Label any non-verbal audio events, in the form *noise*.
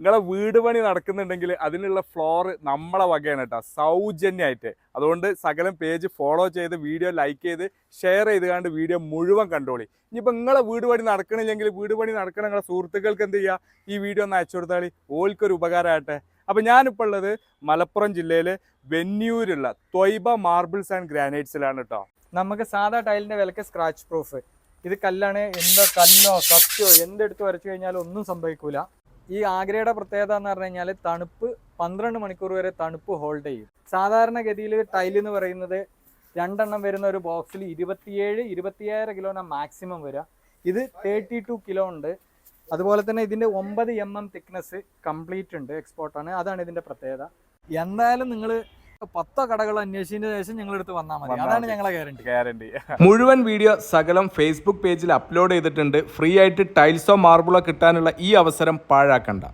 നിങ്ങളെ വീട് പണി നടക്കുന്നുണ്ടെങ്കിൽ അതിനുള്ള ഫ്ലോർ നമ്മളെ വകയാണ് കേട്ടോ. സൗജന്യമായിട്ട് അതുകൊണ്ട് സകലം പേജ് ഫോളോ ചെയ്ത് വീഡിയോ ലൈക്ക് ചെയ്ത് ഷെയർ ചെയ്ത് കണ്ട് വീഡിയോ മുഴുവൻ കണ്ടോളി. ഇനിയിപ്പോൾ നിങ്ങളെ വീട് പണി നടക്കണില്ലെങ്കിൽ വീട് പണി നടക്കണ നിങ്ങളെ സുഹൃത്തുക്കൾക്ക് എന്ത് ചെയ്യുക ഈ വീഡിയോ ഒന്ന് അയച്ചു കൊടുത്താൽ ഓൽക്കൊരു ഉപകാരമാകട്ടെ അപ്പോൾ ഞാനിപ്പോൾ ഉള്ളത് മലപ്പുറം ജില്ലയിൽ വെന്നിയൂരുള്ള ത്വയ്ബ മാർബിൾസ് ആൻഡ് ഗ്രാനൈറ്റ്സിലാണ് കേട്ടോ. നമുക്ക് സാധാ ടൈലിന്റെ വിലക്ക് സ്ക്രാച്ച് പ്രൂഫ് ഇത് കല്ലാണ് എന്താ കല്ലോ കത്തിയോ എന്തെടുത്ത് വരച്ചു കഴിഞ്ഞാലും ഒന്നും സംഭവിക്കൂല. ഈ ആഗ്രയുടെ പ്രത്യേകത എന്ന് പറഞ്ഞു കഴിഞ്ഞാൽ തണുപ്പ് പന്ത്രണ്ട് മണിക്കൂർ വരെ തണുപ്പ് ഹോൾഡ് ചെയ്യും. സാധാരണഗതിയിൽ ടൈൽ എന്ന് പറയുന്നത് രണ്ടെണ്ണം വരുന്ന ഒരു ബോക്സിൽ ഇരുപത്തിയേഴ് ഇരുപത്തിയേഴര കിലോന മാക്സിമം വരിക. ഇത് തേർട്ടി ടു കിലോ ഉണ്ട്. അതുപോലെ തന്നെ ഇതിന്റെ ഒമ്പത് എം എം തിക്നെസ് കംപ്ലീറ്റ് ഉണ്ട് എക്സ്പോർട്ടാണ് അതാണ് ഇതിന്റെ പ്രത്യേകത. എന്തായാലും നിങ്ങൾ പത്തോ കടകൾ അന്വേഷിച്ചതിന് ശേഷം ഞങ്ങളെടുത്ത് വന്നാൽ മതി. അതാണ് ഞങ്ങളെ ഗ്യാരണ്ടി ഗ്യാരണ്ടി *laughs* മുഴുവൻ വീഡിയോ സകലം ഫേസ്ബുക്ക് പേജിൽ അപ്ലോഡ് ചെയ്തിട്ടുണ്ട്. ഫ്രീ ആയിട്ട് ടൈൽസോ മാർബിളോ കിട്ടാനുള്ള ഈ അവസരം പാഴാക്കണ്ട.